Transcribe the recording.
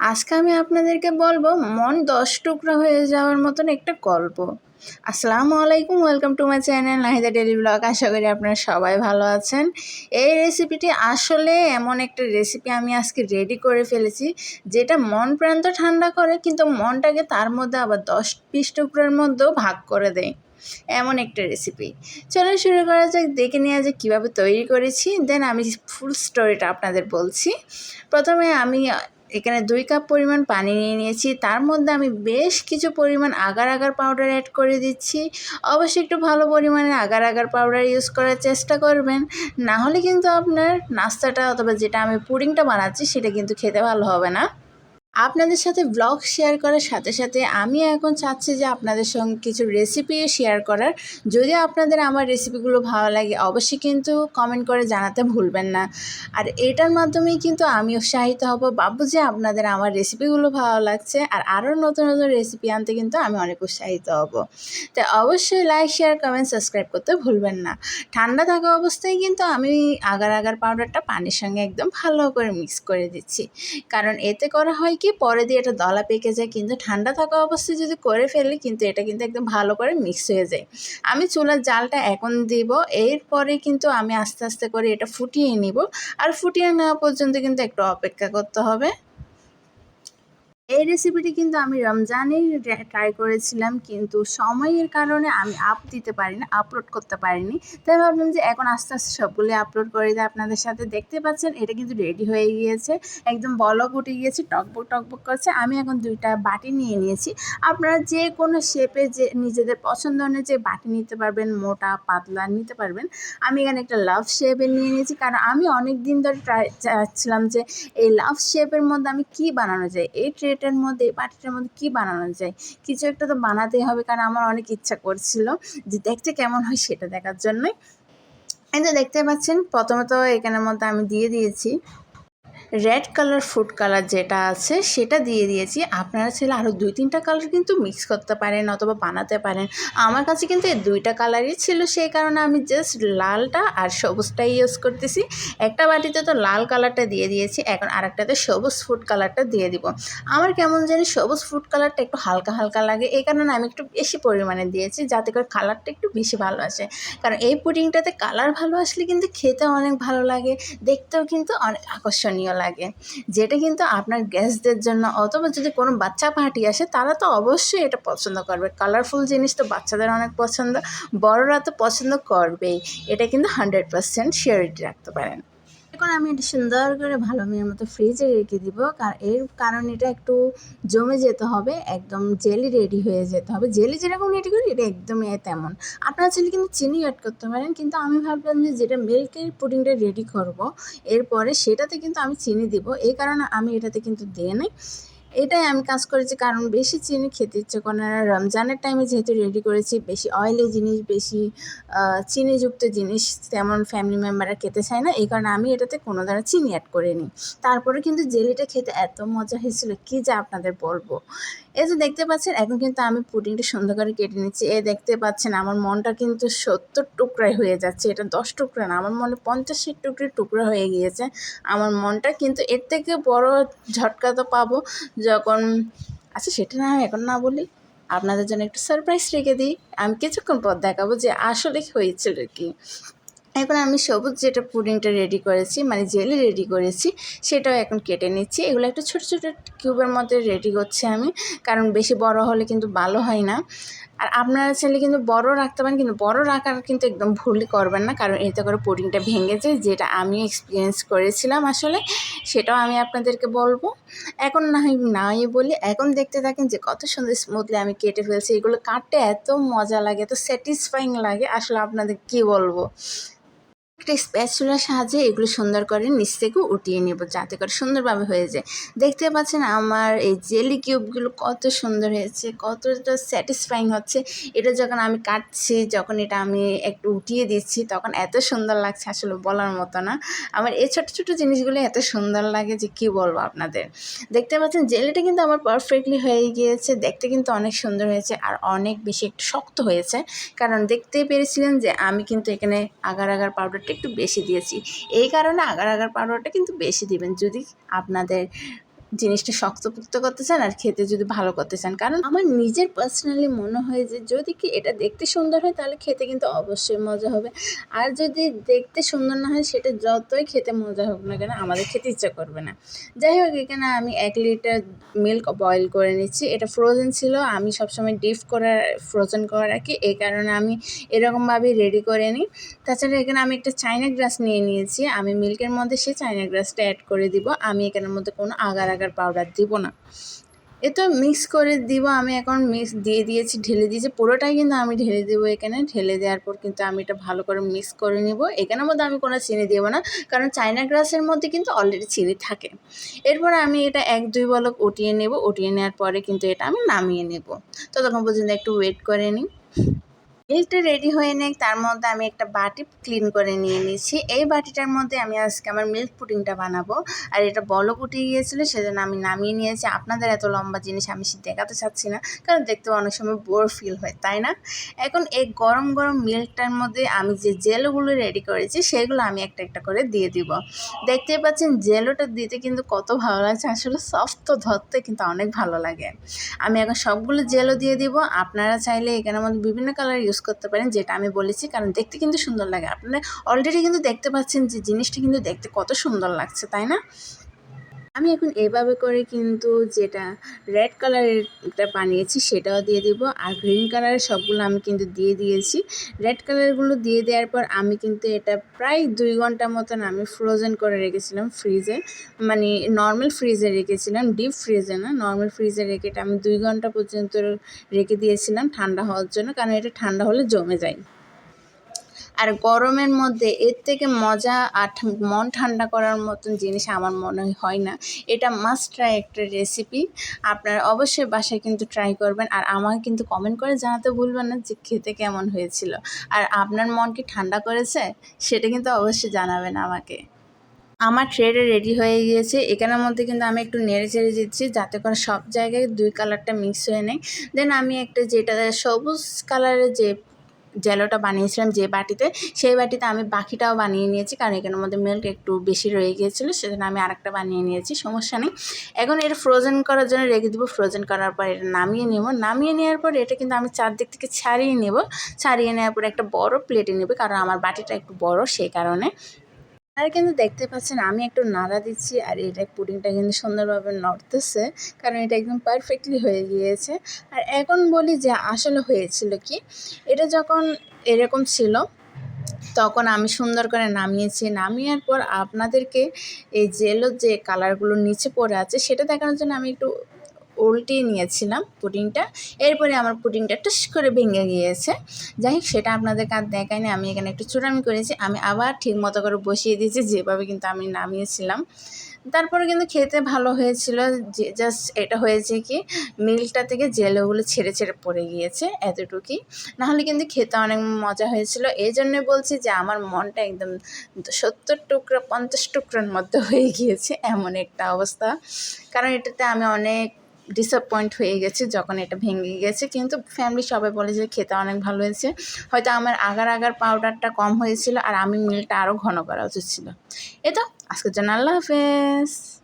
আজকে আমি আপনাদেরকে বলব, মন দশ টুকরা হয়ে যাওয়ার মতন একটা গল্প। আসসালামু আলাইকুম welcome to my channel Nahida daily blog আশা করি আপনারা সবাই ভালো আছেন। এই রেসিপিটি আসলে এমন একটা রেসিপি আমি আজকে রেডি করে ফেলেছি, যেটা মন প্রান্ত ঠান্ডা করে, কিন্তু মনটাকে তার মধ্যে আবার দশ পিস টুকরোর মধ্যেও ভাগ করে দেয়। এমন একটা রেসিপি চলো শুরু করা যাক, দেখে নেওয়া যাক কীভাবে তৈরি করেছি। দেন আমি ফুল স্টোরিটা আপনাদের বলছি। প্রথমে আমি এখানে দুই কাপ পরিমাণ পানি নিয়ে নিয়েছি। তার মধ্যে আমি বেশ কিছু পরিমাণ আগার আগার পাউডার অ্যাড করে দিচ্ছি। অবশ্যই একটু ভালো পরিমাণে আগার আগার পাউডার ইউজ করার চেষ্টা করবেন। না হলে কিন্তু আপনার নাস্তাটা অথবা যেটা আমি পুডিংটা বানাচ্ছি, সেটা কিন্তু খেতে ভালো হবে না। আপনাদের সাথে ব্লগ শেয়ার করার সাথে সাথে আমি এখন চাচ্ছি যে আপনাদের সঙ্গে কিছু রেসিপি শেয়ার করার। যদি আপনাদের আমার রেসিপিগুলো ভালো লাগে, অবশ্যই কিন্তু কমেন্ট করে জানাতে ভুলবেন না। আর এটার মাধ্যমেই কিন্তু আমি উৎসাহিত হব বাবু যে আপনাদের আমার রেসিপিগুলো ভালো লাগছে, আর আরও নতুন নতুন রেসিপি আনতে কিন্তু আমি অনেক উৎসাহিত হব। তাই অবশ্যই লাইক শেয়ার কমেন্ট সাবস্ক্রাইব করতে ভুলবেন না। ঠান্ডা থাকা অবস্থায় কিন্তু আমি আগার আগার পাউডারটা পানির সঙ্গে একদম ভালো করে মিক্স করে দিচ্ছি। কারণ এতে করা হয় কি পরে দিয়ে এটা দলা পেকে যায়, কিন্তু ঠান্ডা থাকা অবস্থায় যদি করে ফেলি, কিন্তু এটা কিন্তু একদম ভালো করে মিক্স হয়ে যায়। আমি চুলার জালটা এখন দিব, এরপরে কিন্তু আমি আস্তে আস্তে করে এটা ফুটিয়ে নিব। আর ফুটিয়ে নেওয়া পর্যন্ত কিন্তু একটু অপেক্ষা করতে হবে। এই রেসিপিটি কিন্তু আমি রমজানেই ট্রাই করেছিলাম, কিন্তু সময়ের কারণে আমি আপ দিতে পারিনি আপলোড করতে পারিনি। তাই ভাবলাম যে এখন আস্তে আস্তে সবগুলি আপলোড করে দিয়ে আপনাদের সাথে দেখতে পাচ্ছেন, এটা কিন্তু রেডি হয়ে গিয়েছে। একদম বলক উঠে গিয়েছে, টকবক টকবক করছে। আমি এখন দুইটা বাটি নিয়ে নিয়েছি। আপনারা যে কোনো শেপে যে নিজেদের পছন্দ অনুযায়ী বাটি নিতে পারবেন, মোটা, পাতলা নিতে পারবেন, আমি এখানে একটা লাভ শেপে নিয়ে নিয়েছি। কারণ আমি অনেক দিন ধরে ট্রাই চাচ্ছিলাম যে এই লাভ শেপের মধ্যে আমি কি বানানো যায়, এই ট্রে এটার মধ্যে পাটিটার মধ্যে কি বানানো যায়? কিছু একটা তো বানাতেই হবে, কারণ আমার অনেক ইচ্ছা করছিল যে দেখতে কেমন হয় সেটা দেখার জন্যই। এই যে দেখতে পাচ্ছেন, প্রথমত এখানের মধ্যে আমি দিয়ে দিয়েছি রেড কালার ফুড কালার যেটা আছে, সেটা দিয়ে দিয়েছি। আপনারা ছেলে আরও দুই, তিনটা কালার কিন্তু মিক্স করতে পারেন অথবা বানাতে পারেন। আমার কাছে কিন্তু এই দুইটা কালারই ছিল, সেই কারণে আমি জাস্ট লালটা আর সবুজটাই ইউজ করতেছি। একটা বাটিতে তো লাল কালারটা দিয়ে দিয়েছি, এখন আরেকটাতে সবুজ ফুড কালারটা দিয়ে দিব। আমার কেমন জানি সবুজ ফুড কালারটা একটু হালকা হালকা লাগে, এই কারণে আমি একটু বেশি পরিমাণে দিয়েছি, যাতে করে কালারটা একটু বেশি ভালো আসে। কারণ এই পুডিংটাতে কালার ভালো আসলে কিন্তু খেতে অনেক ভালো লাগে, দেখতেও কিন্তু অনেক আকর্ষণীয় লাগে। যেটা কিন্তু আপনার গেস্টদের জন্য অথবা যদি কোনো বাচ্চা পার্টি আসে, তারা তো অবশ্যই এটা পছন্দ করবে। কালারফুল জিনিস তো বাচ্চাদের অনেক পছন্দ, বড়রা তো পছন্দ করবেই। এটা কিন্তু হান্ড্রেড পারসেন্ট শিওরিটি রাখতে পারেন। এখন আমি এটা সুন্দর করে ভালো মেয়ের মতো ফ্রিজে রেখে দিব, কার, এর কারণ এটা একটু জমে যেতে হবে, একদম জেলি রেডি হয়ে যেতে হবে। জেলি যেরকম রেডি করি, এটা একদমই তেমন। আপনারা চাইলে কিন্তু চিনি অ্যাড করতে পারেন, কিন্তু আমি ভাবলাম যে যেটা মিল্কের পুডিংটা রেডি করব, এরপরে সেটাতে কিন্তু আমি চিনি দিব, এই কারণে আমি এটাতে কিন্তু দিয়ে নিই। এটাই আমি কাজ করেছি, কারণ বেশি চিনি খেতে ইচ্ছে করে না। রমজানের টাইমে যেহেতু রেডি করেছি, বেশি অয়েলি জিনিস, বেশি চিনিযুক্ত জিনিস তেমন ফ্যামিলি মেম্বাররা খেতে চায় না। এই কারণে আমি এটাতে কোনো ধরনের চিনি অ্যাড করিনি। তারপরে কিন্তু জেলিটা খেতে এত মজা হয়েছিল, কি যা আপনাদের বলব? এই যে দেখতে পাচ্ছেন, এখন কিন্তু আমি পুডিংটা সুন্দর করে কেটে নিচ্ছি। এ দেখতে পাচ্ছেন, আমার মনটা কিন্তু সত্তর টুকরাই হয়ে যাচ্ছে। এটা দশ টুকরা না, আমার মনে পঞ্চাশের টুকরি টুকরা হয়ে গিয়েছে। আমার মনটা কিন্তু এর থেকে বড় ঝটকা তো পাবো যখন আচ্ছা সেটা না এখন না বলি। আপনাদের জন্য একটু সারপ্রাইজ রেখে দিই। আমি কিছুক্ষণ পর দেখাবো যে আসলে হয়েছিল কি। এখন আমি সবুজ যেটা পুডিংটা রেডি করেছি মানে জেলি রেডি করেছি, সেটাও এখন কেটে নিচ্ছি। এগুলো একটু ছোটো ছোটো কিউবের মধ্যে রেডি করছি আমি, কারণ বেশি বড় হলে কিন্তু ভালো হয় না। আর আপনারা চাইলে কিন্তু বড় রাখতে পারেন, কিন্তু বড় রাখার কিন্তু একদম ভুলই করবেন না, কারণ এতে করে পুডিংটা ভেঙে যায়, যেটা আমি এক্সপিরিয়েন্স করেছিলাম আসলে, সেটাও আমি আপনাদেরকে বলব। এখন না হয় নাই বলি, এখন দেখতে থাকেন যে কত সুন্দর স্মুথলি আমি কেটে ফেলছি, এগুলো কাটতে এত মজা লাগে, এত স্যাটিসফাইং লাগে, আসলে আপনাদের কী বলব? একটা স্প্যাচুলার সাহায্যে এগুলো সুন্দর করে নিচ থেকে উঠিয়ে নেব, যাতে করে সুন্দরভাবে হয়ে যায়। দেখতে পাচ্ছেন আমার এই জেলি কিউবগুলো কত সুন্দর হয়েছে, কতটা স্যাটিসফাইং হচ্ছে। এটা যখন আমি কাটছি, যখন এটা আমি একটু উঠিয়ে দিচ্ছি, তখন এত সুন্দর লাগছে আসলে বলার মতো না। আমার এই ছোটো ছোটো জিনিসগুলো এত সুন্দর লাগে যে কি বলব আপনাদের। দেখতে পাচ্ছেন জেলিটা কিন্তু আমার পারফেক্টলি হয়ে গিয়েছে, দেখতে কিন্তু অনেক সুন্দর হয়েছে আর অনেক বেশি একটু শক্ত হয়েছে। কারণ দেখতেই পেরেছিলেন যে আমি কিন্তু এখানে আগার আগার পাউডার একটু বেশি দিয়েছি। এই কারণে আগার আগার পাউডারটা কিন্তু বেশি দিবেন। যদি আপনাদের জিনিসটা শক্তপোক্ত করতে চান আর খেতে যদি ভালো করতে চান। কারণ আমার নিজের পার্সোনালি মনে হয় যে, যদি কি এটা দেখতে সুন্দর হয়, তাহলে খেতে কিন্তু অবশ্যই মজা হবে। আর যদি দেখতে সুন্দর না হয়, সেটা যতই খেতে মজা হোক না কেন, আমাদের খেতে ইচ্ছা করবে না। যাই হোক, এখানে আমি এক লিটার মিল্ক বয়েল করে নিচ্ছি। এটা ফ্রোজেন ছিল, আমি সবসময় ডিপ করে ফ্রোজেন করে রাখি। এই কারণে আমি এরকমভাবেই রেডি করে নিই। তাছাড়া এখানে আমি একটা চাইনা গ্রাস নিয়ে নিয়েছি। আমি মিল্কের মধ্যে সেই চাইনা গ্রাসটা অ্যাড করে দিব। আমি এখানের মধ্যে কোনো আগার আগার পাউডার দিব না। এ তো মিক্স করে দিব, আমি এখন মিক্স দিয়ে দিয়েছি, ঢেলে দিয়েছি, পুরোটাই কিন্তু আমি ঢেলে দেবো এখানে। ঢেলে দেওয়ার পর কিন্তু আমি এটা ভালো করে মিক্স করে নিব। এখানের মধ্যে আমি কোনো চিনি দেবো না, কারণ চায়না গ্রাসের মধ্যে কিন্তু অলরেডি চিনি থাকে। এরপর আমি এটা এক, দুই বলক উঠিয়ে নেব, উঠিয়ে নেওয়ার পরে কিন্তু এটা আমি নামিয়ে নেব। ততক্ষণ পর্যন্ত একটু ওয়েট করে নিই। মিল্কটা রেডি হয়ে নেই তার মধ্যে আমি একটা বাটি ক্লিন করে নিয়ে নিয়েছি এই বাটিটার মধ্যে আমি আজকে আমার মিল্ক পুডিংটা বানাবো। আর এটা বলক উঠে গিয়েছিল, সেজন্য আমি নামিয়ে নিয়েছি। আপনাদের এত লম্বা জিনিস আমি সে দেখাতে চাচ্ছি না, কারণ দেখতে অনেক সময় বোর ফিল হয়, তাই না? এখন এই গরম গরম মিল্কটার মধ্যে আমি যে জেলোগুলো রেডি করেছি, সেগুলো আমি একটা একটা করে দিয়ে দিব। দেখতেই পাচ্ছেন, জেলোটা দিতে কিন্তু কত ভালো লাগছে, আসলে সফট তো ধরতে কিন্তু অনেক ভালো লাগে। আমি এখন সবগুলো জেলও দিয়ে দিব। আপনারা চাইলে এখানের মধ্যে বিভিন্ন কালার ইউজ করতে পারেন, যেটা আমি বলেছি, কারণ দেখতে কিন্তু সুন্দর লাগে। আপনারা অলরেডি কিন্তু দেখতে পাচ্ছেন যে জিনিসটা কিন্তু দেখতে কত সুন্দর লাগছে, তাই না? আমি এখন এভাবে করে কিন্তু যেটা রেড কালারেরটা বানিয়েছি, সেটাও দিয়ে দিব। আর গ্রিন কালারের সবগুলো আমি কিন্তু দিয়ে দিয়েছি। রেড কালারগুলো দিয়ে দেওয়ার পর আমি কিন্তু এটা প্রায় দুই ঘণ্টা মতন আমি ফ্রোজেন করে রেখেছিলাম ফ্রিজে মানে নর্মাল ফ্রিজে রেখেছিলাম ডিপ ফ্রিজে না নর্মাল ফ্রিজে রেখে এটা আমি দুই ঘণ্টা পর্যন্ত রেখে দিয়েছিলাম ঠান্ডা হওয়ার জন্য, কারণ এটা ঠান্ডা হলে জমে যায়। আর গরমের মধ্যে এর থেকে মজা আর মন ঠান্ডা করার মতন জিনিস আমার মনে হয় না। এটা মাস্ট ট্রাই একটা রেসিপি আপনারা অবশ্যই বাসায় কিন্তু ট্রাই করবেন। আর আমাকে কিন্তু কমেন্ট করে জানাতে ভুলবেন না যে খেতে কেমন হয়েছিল। আর আপনার মন কি ঠান্ডা করেছে? সেটা কিন্তু অবশ্যই জানাবেন আমাকে। আমার ট্রেটা রেডি হয়ে গিয়েছে। এখানের মধ্যে কিন্তু আমি একটু নেড়ে চেড়ে দিচ্ছি যাতে করে সব জায়গায় দুই কালারটা মিক্স হয়ে নেয়। দেন আমি একটা যেটা সবুজ কালারের যে জেলোটা বানিয়েছিলাম যে বাটিতে, সেই বাটিতে আমি বাকিটাও বানিয়ে নিয়েছি, কারণ এখানের মধ্যে মিল্ক একটু বেশি রয়ে গিয়েছিল, সেজন্য আমি আরেকটা বানিয়ে নিয়েছি, সমস্যা নেই। এখন এটা ফ্রোজেন করার জন্য রেখে দেবো ফ্রোজেন করার পর এটা নামিয়ে নেব। নামিয়ে নেওয়ার পর এটা কিন্তু আমি চারদিক থেকে ছাড়িয়ে নেব। ছাড়িয়ে নেওয়ার পর একটা বড় প্লেটে নেবে, কারণ আমার বাটিটা একটু বড়, সেই কারণে। আর কিন্তু দেখতে পাচ্ছেন আমি একটু নাড়া দিচ্ছি আর এটা পুডিংটা কিন্তু সুন্দরভাবে নড়তেছে, কারণ এটা একদম পারফেক্টলি হয়ে গিয়েছে। আর এখন বলি যে আসলে হয়েছিল কি, এটা যখন এরকম ছিল, তখন আমি সুন্দর করে নামিয়েছি। নামিয়ার পর আপনাদেরকে এই জেলো যে কালারগুলো নিচে পড়ে আছে, সেটা দেখানোর জন্য আমি একটু উল্টিয়ে নিয়েছিলাম পুডিংটা। এরপরে আমার পুডিংটা টুস করে ভেঙে গিয়েছে। যাই হোক, সেটা আপনাদের কাজ দেখায়নি, আমি এখানে একটু চূড়ামি করেছি। আমি আবার ঠিক মতো করে বসিয়ে দিয়েছি, যেভাবে কিন্তু আমি নামিয়েছিলাম। তারপরে কিন্তু খেতে ভালো হয়েছিল, যে জাস্ট এটা হয়েছে কি, মিল্কটা থেকে জেলোগুলো ছেড়ে ছেড়ে পড়ে গিয়েছে এতটুকুই। নাহলে কিন্তু খেতে অনেক মজা হয়েছিল। এই জন্য বলছি যে আমার মনটা একদম সত্তর টুকরা, পঞ্চাশ টুকরার মধ্যে হয়ে গিয়েছে এমন একটা অবস্থা। কারণ এটাতে আমি অনেক ডিসঅ্যাপয়েন্ট হয়ে গেছে, যখন এটা ভেঙে গেছে। কিন্তু ফ্যামিলি সবাই বলে যে, খেতে অনেক ভালো হয়েছে। হয়তো আমার আগার আগার পাউডারটা কম হয়েছিল আর আমি মিলটা আরও ঘন করা উচিত ছিল। এ তো, আজকের জন্য আল্লাহ হাফেজ।